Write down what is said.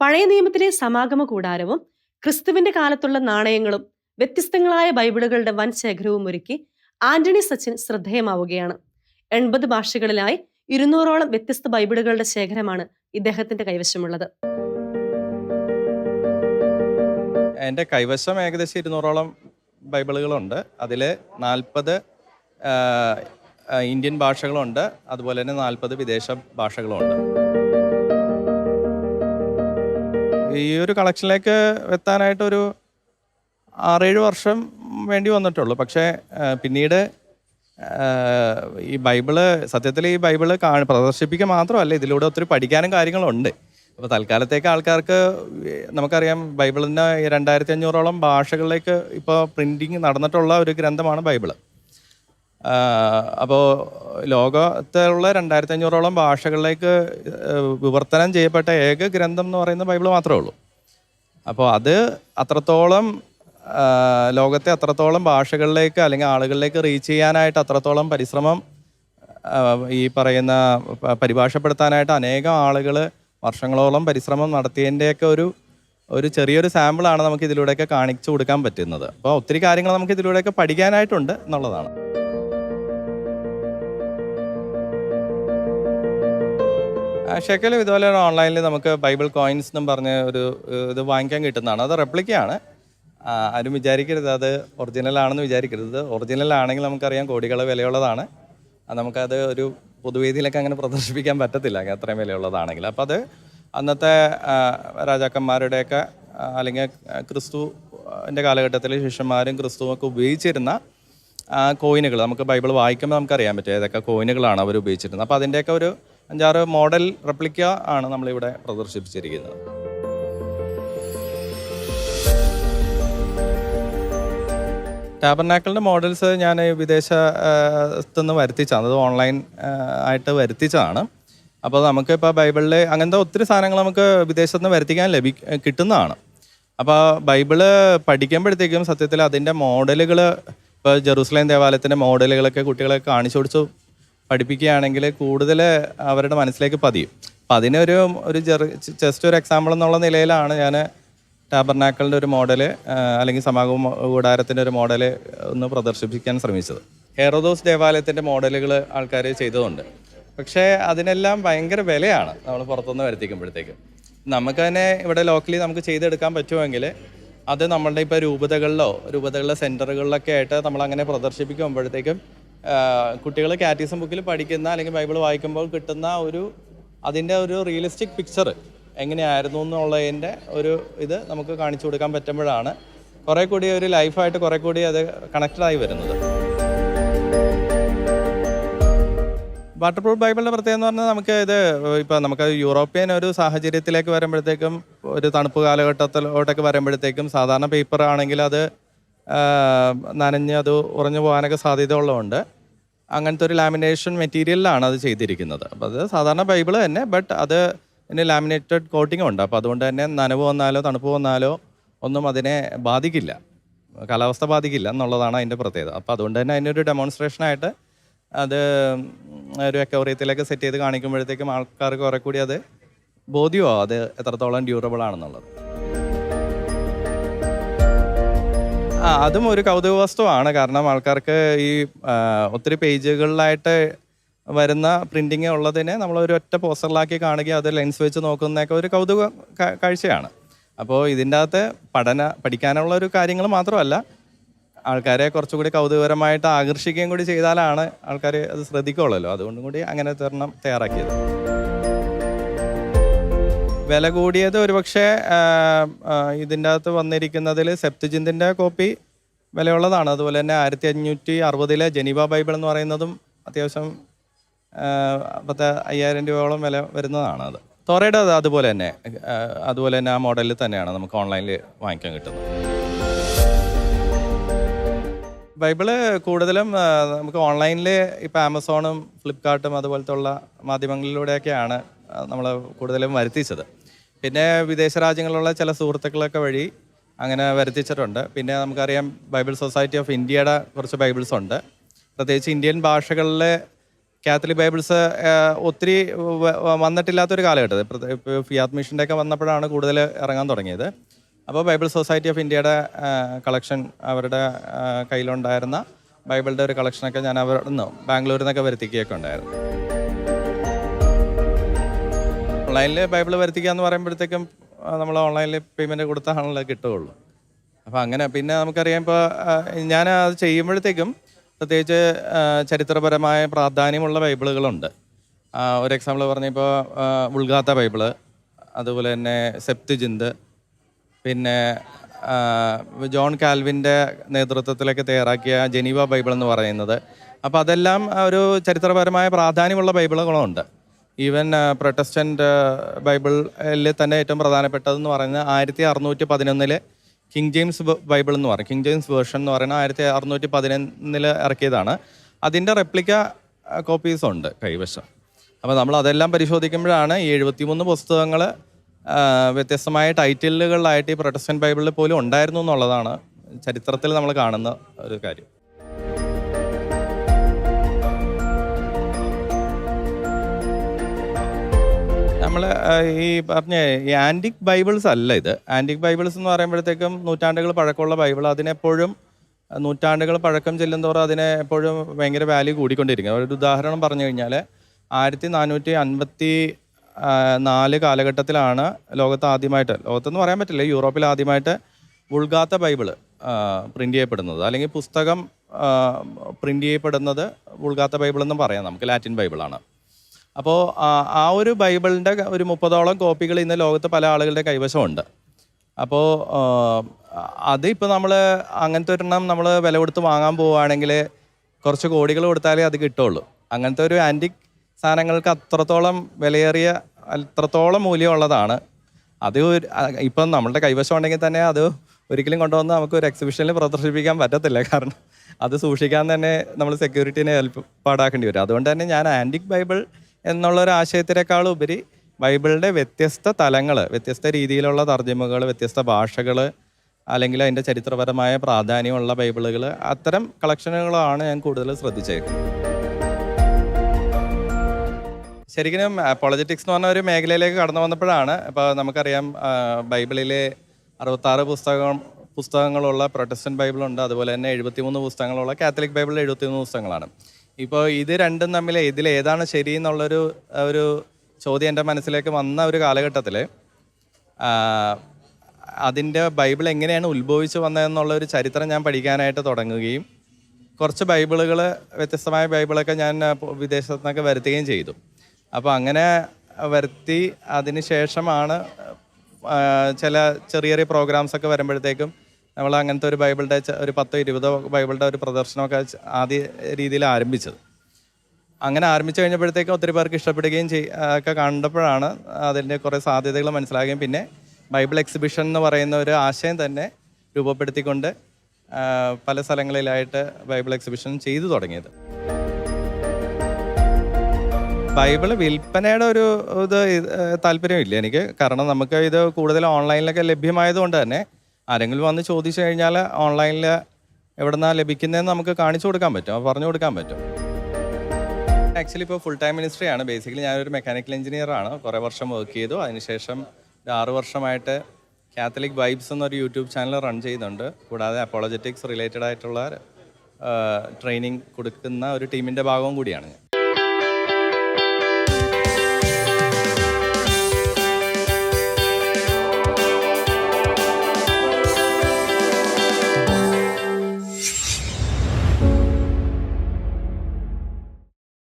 പഴയ നിയമത്തിലെ സമാഗമ കൂടാരവും ക്രിസ്തുവിന്റെ കാലത്തുള്ള നാണയങ്ങളും വ്യത്യസ്തങ്ങളായ ബൈബിളുകളുടെ വൻ ശേഖരവും ഒരുക്കി ആന്റണി സച്ചിൻ ശ്രദ്ധേയമാവുകയാണ്. എൺപത് ഭാഷകളിലായി ഇരുന്നൂറോളം വ്യത്യസ്ത ബൈബിളുകളുടെ ശേഖരമാണ് ഇദ്ദേഹത്തിന്റെ കൈവശമുള്ളത്. എന്റെ കൈവശം ഏകദേശം ഇരുന്നൂറോളം ബൈബിളുകളുണ്ട്. അതിൽ നാൽപ്പത് ഇന്ത്യൻ ഭാഷകളുണ്ട്. അതുപോലെ തന്നെ നാൽപ്പത് വിദേശ ഭാഷകളുമുണ്ട് ഈ ഒരു കളക്ഷനിലേക്ക് എത്താനായിട്ടൊരു ആറേഴ് വർഷം വേണ്ടി വന്നിട്ടുള്ളൂ. പക്ഷേ പിന്നീട് ഈ ബൈബിൾ സത്യത്തിൽ ഈ ബൈബിൾ കാ പ്രദർശിപ്പിക്കുക മാത്രമല്ല ഇതിലൂടെ ഒത്തിരി പഠിക്കാനും കാര്യങ്ങളുണ്ട്. അപ്പോൾ തൽക്കാലത്തേക്ക് ആൾക്കാർക്ക് നമുക്കറിയാം ബൈബിളിന്റെ രണ്ടായിരത്തി അഞ്ഞൂറോളം ഭാഷകളിലേക്ക് ഇപ്പോൾ പ്രിന്റിങ് നടന്നിട്ടുള്ള ഒരു ഗ്രന്ഥമാണ് ബൈബിൾ. അപ്പോൾ ലോകത്തിലുള്ള രണ്ടായിരത്തി അഞ്ഞൂറോളം ഭാഷകളിലേക്ക് വിവർത്തനം ചെയ്യപ്പെട്ട ഏക ഗ്രന്ഥം എന്ന് പറയുന്ന ബൈബിൾ മാത്രമേ ഉള്ളൂ. അപ്പോൾ അത് അത്രത്തോളം ലോകത്തെ അത്രത്തോളം ഭാഷകളിലേക്ക് അല്ലെങ്കിൽ ആളുകളിലേക്ക് റീച്ച് ചെയ്യാനായിട്ട് അത്രത്തോളം പരിശ്രമം ഈ പറയുന്ന പരിഭാഷപ്പെടുത്താനായിട്ട് അനേകം ആളുകൾ വർഷങ്ങളോളം പരിശ്രമം നടത്തിയതിന്റെയൊക്കെ ഒരു ഒരു ചെറിയൊരു സാമ്പിളാണ് നമുക്ക് ഇതിലൂടെയൊക്കെ കാണിച്ചു കൊടുക്കാൻ പറ്റുന്നത്. അപ്പോൾ ഒത്തിരി കാര്യങ്ങൾ നമുക്ക് ഇതിലൂടെയൊക്കെ പഠിക്കാനായിട്ടുണ്ട് എന്നുള്ളതാണ്. ഷെക്കലും ഇതുപോലെ ഓൺലൈനിൽ നമുക്ക് ബൈബിൾ കോയിൻസ് എന്നും പറഞ്ഞ് ഒരു ഇത് വാങ്ങിക്കാൻ കിട്ടുന്നതാണ്. അത് റെപ്ലിക്കയാണ്. ആരും വിചാരിക്കരുത് അത് ഒറിജിനൽ ആണെന്ന് വിചാരിക്കരുത്. ഒറിജിനൽ ആണെങ്കിൽ നമുക്കറിയാം കോടികൾ വിലയുള്ളതാണ്. നമുക്കത് ഒരു പൊതുവേദിയിലൊക്കെ അങ്ങനെ പ്രദർശിപ്പിക്കാൻ പറ്റത്തില്ല. അത്രയും വിലയുള്ളതാണെങ്കിൽ. അപ്പോൾ അത് അന്നത്തെ രാജാക്കന്മാരുടെയൊക്കെ അല്ലെങ്കിൽ അല്ലെങ്കിൽ ക്രിസ്തുവിന്റെ കാലഘട്ടത്തിൽ ശിഷ്യന്മാരും ക്രിസ്തുവൊക്കെ ഉപയോഗിച്ചിരുന്ന കോയിനുകൾ. നമുക്ക് ബൈബിൾ വായിക്കുമ്പോൾ നമുക്കറിയാൻ പറ്റും ഏതൊക്കെ കോയിനുകളാണ് അവർ ഉപയോഗിച്ചിരുന്നത്. അപ്പോൾ അതിന്റെയൊക്കെ ഒരു അഞ്ചാറ് മോഡൽ റെപ്ലിക്ക ആണ് നമ്മളിവിടെ പ്രദർശിപ്പിച്ചിരിക്കുന്നത്. ടാബർനാക്കളുടെ മോഡൽസ് ഞാൻ വിദേശത്തു നിന്ന് വരുത്തിച്ചാണ് അത് ഓൺലൈൻ ആയിട്ട് വരുത്തിച്ചതാണ്. അപ്പോൾ നമുക്ക് ഇപ്പോൾ ബൈബിളിൽ അങ്ങനത്തെ ഒത്തിരി സാധനങ്ങൾ നമുക്ക് വിദേശത്ത് നിന്ന് വരുത്തിക്കാൻ ലഭി കിട്ടുന്നതാണ്. അപ്പോൾ ബൈബിൾ പഠിക്കുമ്പോഴത്തേക്കും സത്യത്തിൽ അതിന്റെ മോഡലുകൾ ഇപ്പോൾ ജെറൂസലേം ദേവാലയത്തിന്റെ മോഡലുകളൊക്കെ കുട്ടികളെ കാണിച്ചു കൊടുത്ത് പഠിപ്പിക്കുകയാണെങ്കിൽ കൂടുതൽ അവരുടെ മനസ്സിലേക്ക് പതിയും. അപ്പം അതിനൊരു ഒരു ജസ്റ്റ് ഒരു എക്സാമ്പിൾ എന്നുള്ള നിലയിലാണ് ഞാൻ ടാബർനാക്കളിന്റെ ഒരു മോഡൽ അല്ലെങ്കിൽ സമാഗമ കൂടാരത്തിന്റെ ഒരു മോഡൽ ഒന്ന് പ്രദർശിപ്പിക്കാൻ ശ്രമിച്ചത്. ഹെറോദോസ് ദേവാലയത്തിന്റെ മോഡലുകൾ ആൾക്കാർ ചെയ്തതുണ്ട്. പക്ഷേ അതിനെല്ലാം ഭയങ്കര വിലയാണ് നമ്മൾ പുറത്തുനിന്ന് വരുത്തിക്കുമ്പോഴത്തേക്കും. നമുക്ക് തന്നെ ഇവിടെ ലോക്കലി നമുക്ക് ചെയ്തെടുക്കാൻ പറ്റുമെങ്കിൽ അത് നമ്മളുടെ ഇപ്പോൾ രൂപതകളിലോ രൂപതകളിലെ സെന്ററുകളിലൊക്കെ ആയിട്ട് നമ്മൾ അങ്ങനെ പ്രദർശിപ്പിക്കുമ്പോഴത്തേക്കും കുട്ടികൾ കാറ്റീസം ബുക്കിൽ പഠിക്കുന്ന അല്ലെങ്കിൽ ബൈബിൾ വായിക്കുമ്പോൾ കിട്ടുന്ന ഒരു അതിന്റെ ഒരു റിയലിസ്റ്റിക് പിക്ചർ എങ്ങനെയായിരുന്നു എന്നുള്ളതിന്റെ ഒരു ഇത് നമുക്ക് കാണിച്ചു കൊടുക്കാൻ പറ്റുമ്പോഴാണ് കുറേ കൂടി ഒരു ലൈഫായിട്ട് കുറേ കൂടി അത് കണക്റ്റഡ് ആയി വരുന്നത്. വാട്ടർ പ്രൂഫ് ബൈബിളിന്റെ പ്രത്യേകത എന്ന് പറഞ്ഞാൽ നമുക്ക് ഇത് ഇപ്പോൾ നമുക്ക് യൂറോപ്യൻ ഒരു സാഹചര്യത്തിലേക്ക് വരുമ്പോഴത്തേക്കും ഒരു തണുപ്പ് കാലഘട്ടത്തിലോട്ടൊക്കെ വരുമ്പോഴത്തേക്കും സാധാരണ പേപ്പർ ആണെങ്കിൽ അത് നനഞ്ഞ് അത് ഉറഞ്ഞു പോകാനൊക്കെ സാധ്യത ഉള്ളതുകൊണ്ട് അങ്ങനത്തെ ഒരു ലാമിനേഷൻ മെറ്റീരിയലിലാണ് അത് ചെയ്തിരിക്കുന്നത്. അപ്പോൾ അത് സാധാരണ ബൈബിൾ തന്നെ ബട്ട് അത് ഇതിന് ലാമിനേറ്റഡ് കോട്ടിംഗ് ഉണ്ട്. അപ്പോൾ അതുകൊണ്ട് തന്നെ നനവ് വന്നാലോ തണുപ്പ് വന്നാലോ ഒന്നും അതിനെ ബാധിക്കില്ല. കാലാവസ്ഥ ബാധിക്കില്ല എന്നുള്ളതാണ് അതിന്റെ പ്രത്യേകത. അപ്പോൾ അതുകൊണ്ട് തന്നെ അതിന്റെ ഒരു ഡെമോൺസ്ട്രേഷനായിട്ട് അത് ഒരു അക്കൗറിയത്തിലേക്ക് സെറ്റ് ചെയ്ത് കാണിക്കുമ്പോഴത്തേക്കും ആൾക്കാർക്ക് കുറെ കൂടി അത് ബോധ്യമാവും. അത് എത്രത്തോളം ഡ്യൂറബിൾ ആണെന്നുള്ളത്. അതും ഒരു കൗതുക വസ്തുവാണ് കാരണം ആൾക്കാർക്ക് ഈ ഒത്തിരി പേജുകളിലായിട്ട് വരുന്ന പ്രിന്റിങ് ഉള്ളതിനെ നമ്മൾ ഒരു ഒറ്റ പോസ്റ്ററിലാക്കി കാണുകയും അത് ലെൻസ് വെച്ച് നോക്കുന്നതൊക്കെ ഒരു കൗതുക കാഴ്ചയാണ്. അപ്പോൾ ഇതിന്റെ അകത്ത് പഠന പഠിക്കാനുള്ള ഒരു കാര്യങ്ങൾ മാത്രമല്ല ആൾക്കാരെ കുറച്ചുകൂടി കൗതുകപരമായിട്ട് ആകർഷിക്കുകയും കൂടി ചെയ്താലാണ് ആൾക്കാർ അത് ശ്രദ്ധിക്കുള്ളല്ലോ. അതുകൊണ്ടും കൂടി അങ്ങനെ തരണം തയ്യാറാക്കിയത്. വില കൂടിയത് ഒരുപക്ഷെ ഇതിന്റെ അകത്ത് വന്നിരിക്കുന്നതിൽ സെപ്റ്റജിന്തിന്റെ കോപ്പി വിലയുള്ളതാണ്. അതുപോലെ തന്നെ ആയിരത്തി അഞ്ഞൂറ്റി അറുപതിലെ ജനീവ ബൈബിൾ എന്ന് പറയുന്നതും അത്യാവശ്യം പത്ത് അയ്യായിരം രൂപയോളം വില വരുന്നതാണ് അത്. തോറയുടെ അത് അതുപോലെ തന്നെ അതുപോലെ തന്നെ ആ മോഡലിൽ തന്നെയാണ് നമുക്ക് ഓൺലൈനിൽ വാങ്ങിക്കാൻ കിട്ടുന്നത്. ബൈബിൾ കൂടുതലും നമുക്ക് ഓൺലൈനിൽ ഇപ്പോൾ ആമസോണും ഫ്ലിപ്കാർട്ടും അതുപോലത്തുള്ള മാധ്യമങ്ങളിലൂടെയൊക്കെയാണ് നമ്മൾ കൂടുതലും വരുത്തിച്ചത്. പിന്നെ വിദേശ രാജ്യങ്ങളിലുള്ള ചില സുഹൃത്തുക്കളൊക്കെ വഴി അങ്ങനെ വരുത്തിച്ചിട്ടുണ്ട്. പിന്നെ നമുക്കറിയാം ബൈബിൾ സൊസൈറ്റി ഓഫ് ഇന്ത്യയുടെ കുറച്ച് ബൈബിൾസ് ഉണ്ട്. പ്രത്യേകിച്ച് ഇന്ത്യൻ ഭാഷകളിലെ കാത്തലിക് ബൈബിൾസ് ഒത്തിരി വന്നിട്ടില്ലാത്തൊരു ഇപ്പോൾ ഫിയാത്ത് മിഷന്റെ ഒക്കെ വന്നപ്പോഴാണ് കൂടുതൽ ഇറങ്ങാൻ തുടങ്ങിയത്. അപ്പോൾ ബൈബിൾ സൊസൈറ്റി ഓഫ് ഇന്ത്യയുടെ കളക്ഷൻ അവരുടെ കയ്യിലുണ്ടായിരുന്ന ബൈബിളിന്റെ ഒരു കളക്ഷനൊക്കെ ഞാൻ അവിടെ നിന്ന് ബാംഗ്ലൂരിൽ നിന്നൊക്കെ വരുത്തിക്കുകയൊക്കെ ഉണ്ടായിരുന്നു. ഓൺലൈനിൽ ബൈബിൾ വരുത്തിക്കുക എന്ന് പറയുമ്പോഴത്തേക്കും നമ്മൾ ഓൺലൈനിൽ പേയ്മെന്റ് കൊടുത്താണല്ലോ കിട്ടുകയുള്ളൂ. അപ്പോൾ അങ്ങനെ പിന്നെ നമുക്കറിയാം ഇപ്പോൾ ഞാൻ അത് ചെയ്യുമ്പോഴത്തേക്കും പ്രത്യേകിച്ച് ചരിത്രപരമായ പ്രാധാന്യമുള്ള ബൈബിളുകളുണ്ട്. ഒരു എക്സാമ്പിൾ പറഞ്ഞപ്പോൾ ഉൾഗാത്ത ബൈബിൾ അതുപോലെ തന്നെ സെപ്തിജിന്ത് ജിന്ത് പിന്നെ ജോൺ കാൽവിന്റെ നേതൃത്വത്തിലേക്ക് തയ്യാറാക്കിയ ജനീവ ബൈബിൾ എന്ന് പറയുന്നത്. അപ്പോൾ അതെല്ലാം ഒരു ചരിത്രപരമായ പ്രാധാന്യമുള്ള ബൈബിളുകളുണ്ട്. ഈവൻ പ്രൊട്ടസ്റ്റന്റ് ബൈബിളിൽ തന്നെ ഏറ്റവും പ്രധാനപ്പെട്ടതെന്ന് പറയുന്നത് ആയിരത്തി അറുന്നൂറ്റി പതിനൊന്നിലെ കിങ് ജെയിംസ് ബൈബിൾ എന്ന് പറയും. കിങ് ജെയിംസ് വേർഷൻ എന്ന് പറയുന്നത് ആയിരത്തി അറുന്നൂറ്റി പതിനൊന്നിൽ ഇറക്കിയതാണ്. അതിന്റെ റെപ്ലിക്ക കോപ്പീസ് ഉണ്ട് കൈവശം. അപ്പോൾ നമ്മൾ അതെല്ലാം പരിശോധിക്കുമ്പോഴാണ് ഈ എഴുപത്തിമൂന്ന് പുസ്തകങ്ങൾ വ്യത്യസ്തമായ ടൈറ്റിലുകളിലായിട്ട് ഈ പ്രൊട്ടസ്റ്റന്റ് ബൈബിളിൽ പോലും ഉണ്ടായിരുന്നു എന്നുള്ളതാണ് ചരിത്രത്തിൽ നമ്മൾ കാണുന്ന ഒരു കാര്യം. നമ്മൾ ഈ പറഞ്ഞ ഈ ആന്റിക് ബൈബിൾസ് അല്ല ഇത്. ആന്റിക് ബൈബിൾസ് എന്ന് പറയുമ്പോഴത്തേക്കും നൂറ്റാണ്ടുകൾ പഴക്കമുള്ള ബൈബിൾ അതിനെപ്പോഴും നൂറ്റാണ്ടുകൾ പഴക്കം ചെല്ലുന്തോറും അതിനെ എപ്പോഴും ഭയങ്കര വാല്യൂ കൂടിക്കൊണ്ടിരിക്കും ഒരു ഉദാഹരണം പറഞ്ഞു കഴിഞ്ഞാൽ ആയിരത്തി നാനൂറ്റി അൻപത്തി നാല് കാലഘട്ടത്തിലാണ് ലോകത്ത് ആദ്യമായിട്ട് ലോകത്തെന്ന് പറയാൻ പറ്റില്ല യൂറോപ്പിൽ ആദ്യമായിട്ട് ഉൾഗാത്ത ബൈബിൾ പ്രിന്റ് ചെയ്യപ്പെടുന്നത്. അല്ലെങ്കിൽ പുസ്തകം പ്രിന്റ് ചെയ്യപ്പെടുന്നത് ഉൾഗാത്ത ബൈബിൾ എന്നും പറയാം നമുക്ക് ലാറ്റിൻ ബൈബിളാണ് അപ്പോൾ ആ ഒരു ബൈബിളിന്റെ ഒരു മുപ്പതോളം കോപ്പികൾ ഇന്ന് ലോകത്ത് പല ആളുകളുടെ കൈവശമുണ്ട്. അപ്പോൾ അതിപ്പോൾ നമ്മൾ അങ്ങനത്തെ ഒരെണ്ണം നമ്മൾ വില കൊടുത്ത് വാങ്ങാൻ പോവുകയാണെങ്കിൽ കുറച്ച് കോടികൾ കൊടുത്താലേ അത് കിട്ടുള്ളൂ. അങ്ങനത്തെ ഒരു ആന്റിക് സാധനങ്ങൾക്ക് അത്രത്തോളം വിലയേറിയ അത്രത്തോളം മൂല്യമുള്ളതാണ്. അത് ഒരു ഇപ്പം നമ്മളുടെ കൈവശം ഉണ്ടെങ്കിൽ തന്നെ അത് ഒരിക്കലും കൊണ്ടുവന്ന് നമുക്ക് ഒരു എക്സിബിഷനിൽ പ്രദർശിപ്പിക്കാൻ പറ്റത്തില്ല. കാരണം അത് സൂക്ഷിക്കാൻ തന്നെ നമ്മൾ സെക്യൂരിറ്റീനെ ഹെൽപ്പ് പാടാക്കേണ്ടി വരും. അതുകൊണ്ട് തന്നെ ഞാൻ ആന്റിക് ബൈബിൾ എന്നുള്ള ഒരു ഉപരി ബൈബിളിന്റെ വ്യത്യസ്ത തലങ്ങൾ വ്യത്യസ്ത രീതിയിലുള്ള തർജമകൾ വ്യത്യസ്ത ഭാഷകൾ അല്ലെങ്കിൽ അതിന്റെ ചരിത്രപരമായ പ്രാധാന്യമുള്ള ബൈബിളുകൾ അത്തരം കളക്ഷനുകളാണ് ഞാൻ കൂടുതൽ ശ്രദ്ധിച്ചേക്കുന്നത്. ശരിക്കും പൊളജറ്റിക്സ് എന്ന് പറഞ്ഞ ഒരു മേഖലയിലേക്ക് കടന്നു വന്നപ്പോഴാണ് ഇപ്പോൾ നമുക്കറിയാം ബൈബിളിലെ അറുപത്താറ് പുസ്തകം പുസ്തകങ്ങളുള്ള പ്രൊട്ടസ്റ്റന്റ് ബൈബിളുണ്ട് അതുപോലെ തന്നെ എഴുപത്തിമൂന്ന് പുസ്തകങ്ങളുള്ള കാത്തലിക് ബൈബിളിൽ എഴുപത്തിമൂന്ന് പുസ്തകങ്ങളാണ്. ഇപ്പോൾ ഇത് രണ്ടും തമ്മിൽ ഇതിൽ ഏതാണ് ശരി എന്നുള്ളൊരു ഒരു ചോദ്യം എന്റെ മനസ്സിലേക്ക് വന്ന ഒരു കാലഘട്ടത്തിൽ അതിന്റെ ബൈബിൾ എങ്ങനെയാണ് ഉത്ഭവിച്ചു വന്നതെന്നുള്ള ഒരു ചരിത്രം ഞാൻ പഠിക്കാനായിട്ട് തുടങ്ങുകയും കുറച്ച് ബൈബിളുകൾ വ്യത്യസ്തമായ ബൈബിളൊക്കെ ഞാൻ വിദേശത്തു നിന്നൊക്കെ വരുത്തുകയും ചെയ്തു. അപ്പോൾ അങ്ങനെ വരുത്തി അതിന് ശേഷമാണ് ചില ചെറിയ ചെറിയ പ്രോഗ്രാംസൊക്കെ വരുമ്പോഴത്തേക്കും നമ്മൾ അങ്ങനത്തെ ഒരു ബൈബിളുടെ ച- ഒരു പത്തോ ഇരുപതോ ബൈബിളുടെ ഒരു പ്രദർശനമൊക്കെ ആദ്യ രീതിയിൽ ആരംഭിച്ചത്. അങ്ങനെ ആരംഭിച്ചു കഴിഞ്ഞപ്പോഴത്തേക്ക് ഒത്തിരി പേർക്ക് ഇഷ്ടപ്പെടുകയും ചെയ് ഒക്കെ കണ്ടപ്പോഴാണ് അതിന്റെ കുറേ സാധ്യതകൾ മനസ്സിലാകുകയും പിന്നെ ബൈബിൾ എക്സിബിഷൻ എന്ന് പറയുന്ന ഒരു ആശയം തന്നെ രൂപപ്പെടുത്തിക്കൊണ്ട് പല സ്ഥലങ്ങളിലായിട്ട് ബൈബിൾ എക്സിബിഷൻ ചെയ്തു തുടങ്ങിയത്. ബൈബിൾ വിൽപ്പനയുടെ ഒരു ഇത്, താല്പര്യമില്ല എനിക്ക്. കാരണം നമുക്ക് ഇത് കൂടുതൽ ഓൺലൈനിലൊക്കെ ലഭ്യമായതുകൊണ്ട് തന്നെ ആരെങ്കിലും വന്ന് ചോദിച്ചു കഴിഞ്ഞാൽ ഓൺലൈനിൽ എവിടെ നിന്നാണ് ലഭിക്കുന്നതെന്ന് നമുക്ക് കാണിച്ചു കൊടുക്കാൻ പറ്റും. പറഞ്ഞു കൊടുക്കാൻ പറ്റും. ആക്ച്വലി ഇപ്പോൾ ഫുൾ ടൈം മിനിസ്ട്രി ആണ്. ബേസിക്കലി ഞാനൊരു മെക്കാനിക്കൽ എഞ്ചിനീയർ ആണ്. കുറേ വർഷം വർക്ക് ചെയ്തു. അതിനുശേഷം ഒരു ആറ് വർഷമായിട്ട് കാത്തലിക് വൈബ്സ് എന്നൊരു യൂട്യൂബ് ചാനൽ റൺ ചെയ്യുന്നുണ്ട് കൂടാതെ അപ്പോളജറ്റിക്സ് റിലേറ്റഡ് ആയിട്ടുള്ള ട്രെയിനിങ് കൊടുക്കുന്ന ഒരു ടീമിന്റെ ഭാഗവും കൂടിയാണ് ഞാൻ.